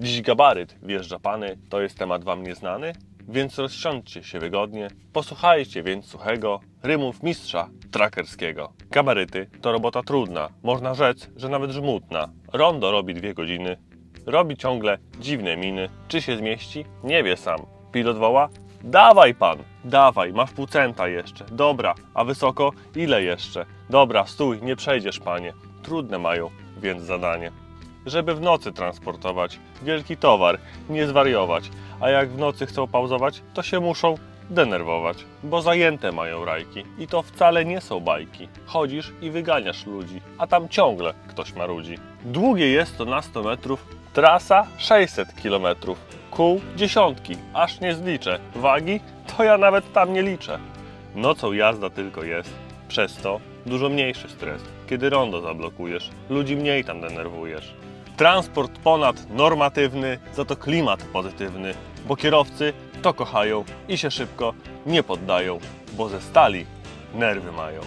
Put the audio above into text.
Dziś gabaryt wjeżdża pany, to jest temat wam nieznany, więc rozsiądźcie się wygodnie, posłuchajcie więc suchego rymów mistrza trackerskiego. Gabaryty to robota trudna, można rzec, że nawet żmudna. Rondo robi dwie godziny, robi ciągle dziwne miny. Czy się zmieści? Nie wie sam. Pilot woła? Dawaj pan, dawaj, masz pół centa jeszcze. Dobra, a wysoko? Ile jeszcze? Dobra, stój, nie przejdziesz panie. Trudne mają więc zadanie. Żeby w nocy transportować. Wielki towar, nie zwariować, a jak w nocy chcą pauzować, to się muszą denerwować, bo zajęte mają rajki. I to wcale nie są bajki. Chodzisz i wyganiasz ludzi, a tam ciągle ktoś marudzi. Długie jest to na 100 metrów, trasa 600 kilometrów, kół dziesiątki, aż nie zliczę, wagi? To ja nawet tam nie liczę. Nocą jazda tylko jest, przez to dużo mniejszy stres. Kiedy rondo zablokujesz, ludzi mniej tam denerwujesz. Transport ponad normatywny, za to klimat pozytywny, bo kierowcy to kochają i się szybko nie poddają, bo ze stali nerwy mają.